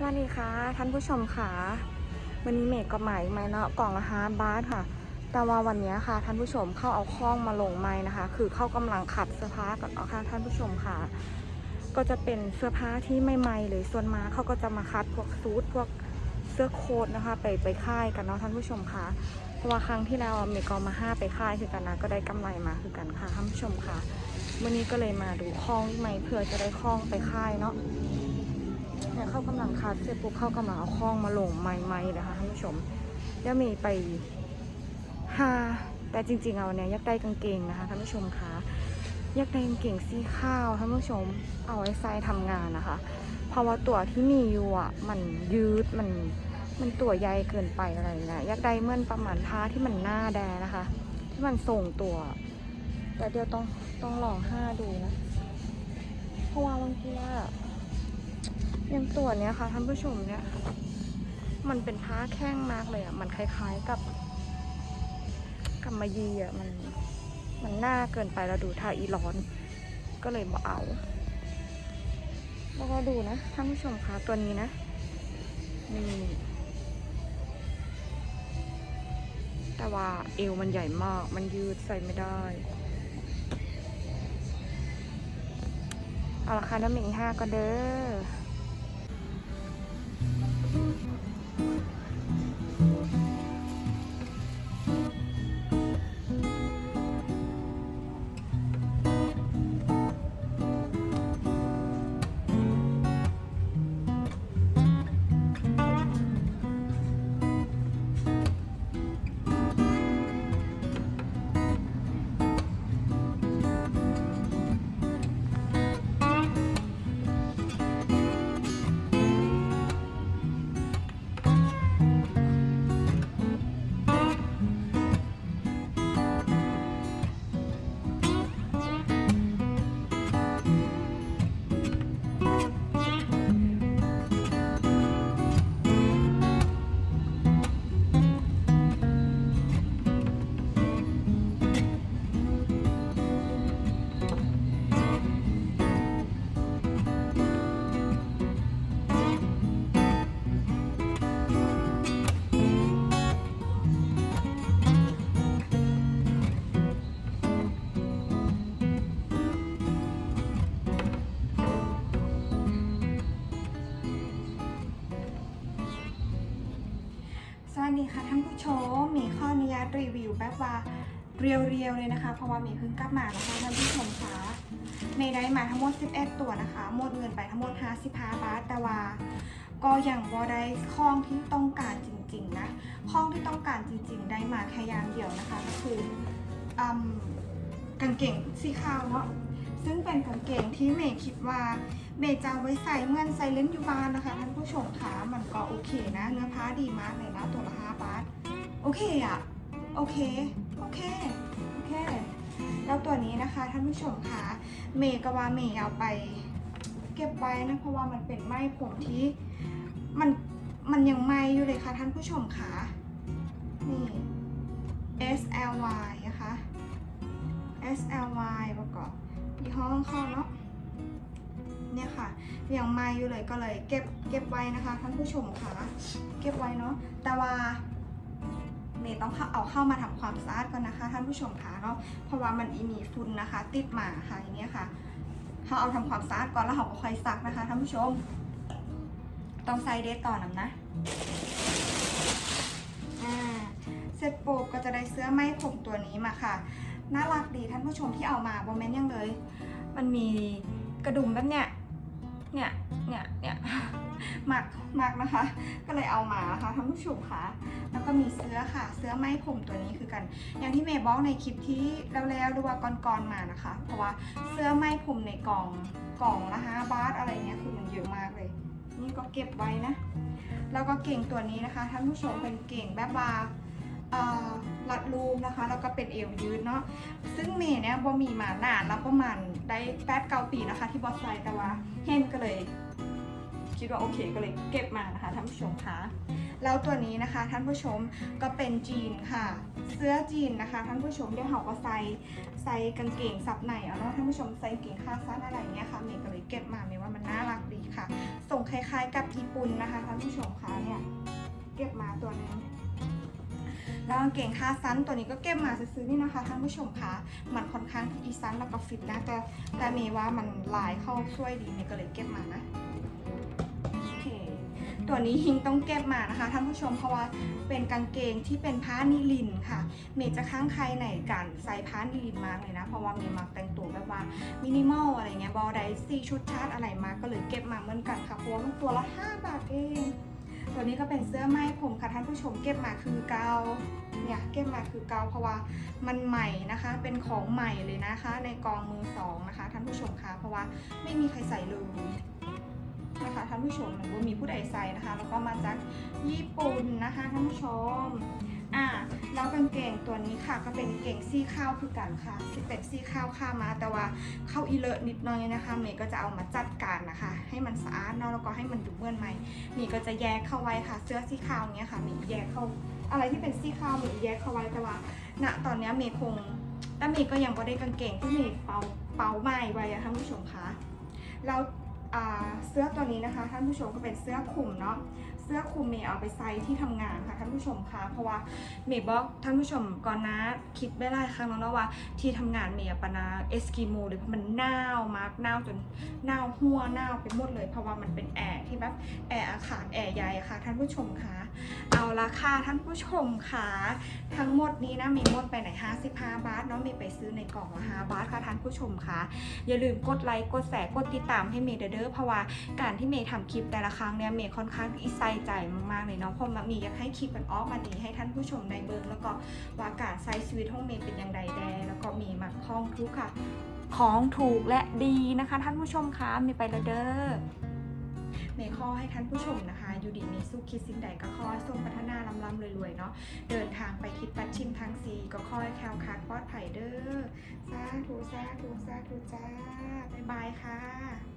สวัสดีค่ะท่านผู้ชมค่ะวันนี้เมกก็หมายไหมเนาะกล่องละห้าบาทค่ะ แต่ว่าวันนี้ค่ะท่านผู้ชมเข้าเอาข้องมาลงไม้นะคะ คือเข้ากำลังขัดเสื้อผ้าก่อนเนาะค่ะท่านผู้ชมค่ะ ก็จะเป็นเสื้อผ้าที่ไม่ใหม่เลยส่วนมาเขาก็จะมาคัดพวกซูทพวกเสื้อโค้ทนะคะ ไปไปค่ายกันเนาะท่านผู้ชมค่ะเพราะว่าครั้งที่แล้วเมกเอมาห้าไปค่ายคือกันนะก็ได้กำไรมาคือกันค่ะท่านผู้ชมค่ะวันนี้ก็เลยมาดูข้องใหม่เพื่อจะได้ข้องไปค่ายเนาะ เนี่ยเข้ากำลังคัดเสร็จปุ๊บเข้ากำลังเอาข้องมาลงไม้ๆนะคะท่านผู้ชมแล้วมีไปหาแต่จริงๆเอาเนี่ยยากได้กางเกงนะคะท่านผู้ชมคะยากได้กางเกงสีข้าวท่านผู้ชม เอาไว้ใส่ทำงานนะคะ เพราะว่าตัวที่มีอยู่อะมันยืดมันมันตัวใหญ่เกินไปอะไรเงี้ยยากได้เมื่อนประมาณผ้าที่มันหน้าแดงนะคะ ที่มันส่งตัว แต่เดี๋ยวต้องต้องลองห้าดูนะ เพราะว่าบางทีอะ ย่างตัวเนี้ยค่ะท่านผู้ชมเนี่ย มันเป็นผ้าแข้งมากเลยอะ มันคล้ายๆกับกับมายีอะ มัน มันหน้าเกินไปแล้วดูท่าอีร้อน ก็เลยมาเอา แล้วก็ดูนะท่านผู้ชมคะตัวนี้นะนี่แต่ว่าเอวมันใหญ่มาก มันยืดใส่ไม่ได้เอาละค่ะน้ำหมิงห้าก็เด้อ วัสดีค่ะท่านผู้ชมมีข้อนุญาตรีวิวแบบว่าเรียวๆเลยนะคะ เพราะว่ามีเพิ่งกลับมานะคะท่านผู้ชมคะเมย์ได้มาทั้งหมด 11 ตัวนะคะ หมดเงินไปทั้งหมด 55 บาท แต่ว่าก็อยังบ่ได้ข้องที่ต้องการจริงๆนะข้องที่ต้องการจริง ๆ ได้มาแค่อย่างเดียวนะคะ ก็คืออกางเกงสีขาวเนาะ ซึ่งเป็นกางเกงที่เมย์คิดว่าเมย์จะเอาไว้ใส่เมื่อนใส่เล่นอยู่บ้านนะคะท่านผู้ชมคะมันก็โอเคนะ เนื้อผ้าดีมากเลยนะตัวละห้าบาทโอเคอะโอเค โอเค โอเค แล้วตัวนี้นะคะท่านผู้ชมคะเมย์ก็ว่าเมย์เอาไปเก็บไว้นะเพราะว่ามันเป็นไม้ผมที่มันมันยังไหมอยู่เลยค่ะท่านผู้ชมคะนี่ S L Y นะคะ S L Y ประกอบ ยี่ห้อของเขาเนาะเนี่ยค่ะยังไม่อยู่เลยก็เลยเก็บเก็บไว้นะคะท่านผู้ชมค่ะ เก็บไว้เนาะแต่ว่าเมย์ต้องเอาเข้ามาทำความสะอาดก่อนนะคะ ท่านผู้ชมค่ะเนาะเพราะว่ามันอีมีฝุ่นนะคะ ติดมาค่ะอย่างเงี้ยค่ะเขาเอาทำความสะอาดก่อนแล้วเขาก็ค่อยซักนะคะท่านผู้ชม ต้องใส่เดทต่อนนะเสร็จปุ๊บก็จะได้เสื้อไหมผมตัวนี้มาค่ะ น่ารักดีท่านผู้ชมที่เอามาบอมเมนยังเลย มันมีกระดุมแบบเนี้ยเนี่ยเนี่ยเนี่ยหมักหมักนะคะ ก็เลยเอามาค่ะท่านผู้ชมค่ะ แล้วก็มีเสื้อค่ะ เสื้อไหมผมตัวนี้คือกัน อย่างที่เมย์บอกในคลิปที่แล้วๆหรือว่าก่อนๆมานะคะ เพราะว่าเสื้อไหมผมในกล่องกล่องละห้าบาทอะไรเงี้ยคือมันเยอะมากเลย นี่ก็เก็บไว้นะ แล้วก็เก่งตัวนี้นะคะท่านผู้ชมเป็นเก่งแบบว่าเอ่อ รัดรูปนะคะ แล้วก็เป็นเอวยืดเนาะซึ่งเมย์เนี่ยบ่มีมานานแล้วประมาณได้แปดเก้าปีนะคะ ที่บอสไซแต่ว่าเฮนก็เลย คิดว่าโอเคก็เลยเก็บมานะคะท่านผู้ชมคะแล้วตัวนี้นะคะท่านผู้ชมก็เป็นจีนค่ะ เสื้อจีนนะคะ ท่านผู้ชมเดี๋ยวเขาก็ใส่ใส่กางเกงซับในเอาเนาะท่านผู้ชมใส่กางเกงขาสั้นอะไรเงี้ยค่ะเมย์ก็เลยเก็บมาเมย์ว่ามันน่ารักดีค่ะส่งคล้ายๆ กับญี่ปุ่นนะคะท่านผู้ชมคะเนี่ยเก็บมาตัวนี้ แล้วกางเกงขาสั้นตัวนี้ก็เก็บมาซื้อๆนี่นะคะท่านผู้ชมคะมันค่อนข้างที่อีสั้นแล้วก็ฟิตนะแต่แต่เมย์ว่ามันลายเข้าช่วยดีเมย์ก็เลยเก็บมานะโอเคตัวนี้ฮิงต้องเก็บมานะคะท่านผู้ชมเพราะว่าเป็นกางเกงที่เป็นผ้านิลินค่ะ เมย์จะข้างใครไหนกันใส่ผ้านิลินมากเลยนะ เพราะว่าเมย์มักแต่งตัวแบบว่ามินิมอลอะไรเงี้ยบอไดซี่ชุดชาร์ตอะไรมาก็เลยเก็บมาเหมือนกันค่ะเพราะว่ามันตัวละ 5 บาทเอง ตัวนี้ก็เป็นเสื้อไหมผมค่ะท่านผู้ชมเก็บมาคือเกาเนี่ยเก็บมาคือเกาเพราะว่ามันใหม่นะคะ เป็นของใหม่เลยนะคะ ในกองมือสองนะคะท่านผู้ชมคะเพราะว่าไม่มีใครใส่เลยนะคะท่านผู้ชมมันก็มีผู้ใดใส่นะคะ แล้วก็มาจากญี่ปุ่นนะคะท่านผู้ชมอ่า แล้วกางเกงตัวนี้ค่ะก็เป็นเกงซี่ข้าวคือกันค่ะสิเป็นซี่ข้าวข้ามาแต่ว่าเข้าอีเลอะนิดหน่อยนะคะเมย์ก็จะเอามาจัดการนะคะ ให้มันสะอาดเนาะแล้วก็ให้มันดูเมื่อนใหม่มีก็จะแยกเข้าไว้ค่ะ เสื้อสีขาวเนี้ยค่ะเมีแยกเข้าอะไรที่เป็นสีขาวเมีแยกเข้าไว้แต่ว่าณตอนเนี้ยเมย์คงแต่เมย์ก็ยังบ่ได้กางเกงที่เมย์เป่าเป่าไหม้ไว้อะท่านผู้ชมคะแล้วเสื้อตัวนี้นะคะท่านผู้ชมก็เป็นเสื้อคลุมเนาะ สื้อคลุมเมย์เอาไปใส่ที่ทำงานค่ะท่านผู้ชมคะเพราะว่าเมย์บอกท่านผู้ชมก่อนนะคิดไม่ได้ครั้งแล้วนะว่าที่ทำงานเมย์ปะนะเอสกิโมเลยเพราะมันหนาวมากหนาวจนหนาวหัวหนาวไปหมดเลย เพราะว่ามันเป็นแอร์ที่แบบแอร์อาคารแอร์ใหญ่ค่ะท่านผู้ชมคะเอาละค่ะท่านผู้ชมคะทั้งหมดนี้นะเมีหมดไปไหน55 บาทเนาะเมีไปซื้อในกล่องละ5บาทค่ะท่านผู้ชมคะอย่าลืมกดไลค์กดแชร์กดติดตามให้เมย์เด้อเพราะว่าการที่เมย์ทำคลิปแต่ละครั้งเนี่ยเมย์ค่อนข้างที่ใส่ใจมากๆเลยเนาะเพราะมันมีอยากให้คลิปมันออกมาดีให้ท่านผู้ชมในเบิงแล้วก็ว่าการใช้ชีวิตของเมย์เป็นอย่างไรแดแล้วก็มีมาคล้องทุกข์ค่ะ ของถูกและดีนะคะ ท่านผู้ชมคะมีไปแล้วเด้อเมย์ข้อให้ท่านผู้ชมนะคะอยู่ดีมีสุขคิดสิ่งใดก็ขอให้ทรงพัฒนาลำลำรวยๆเนาะเดินทางไปทิศปัดชิมทางซีก็ขอให้แคล้วคลาดปลอดภัยเด้อสาธุสาธุสาธุจ้าบ๊ายบายค่ะ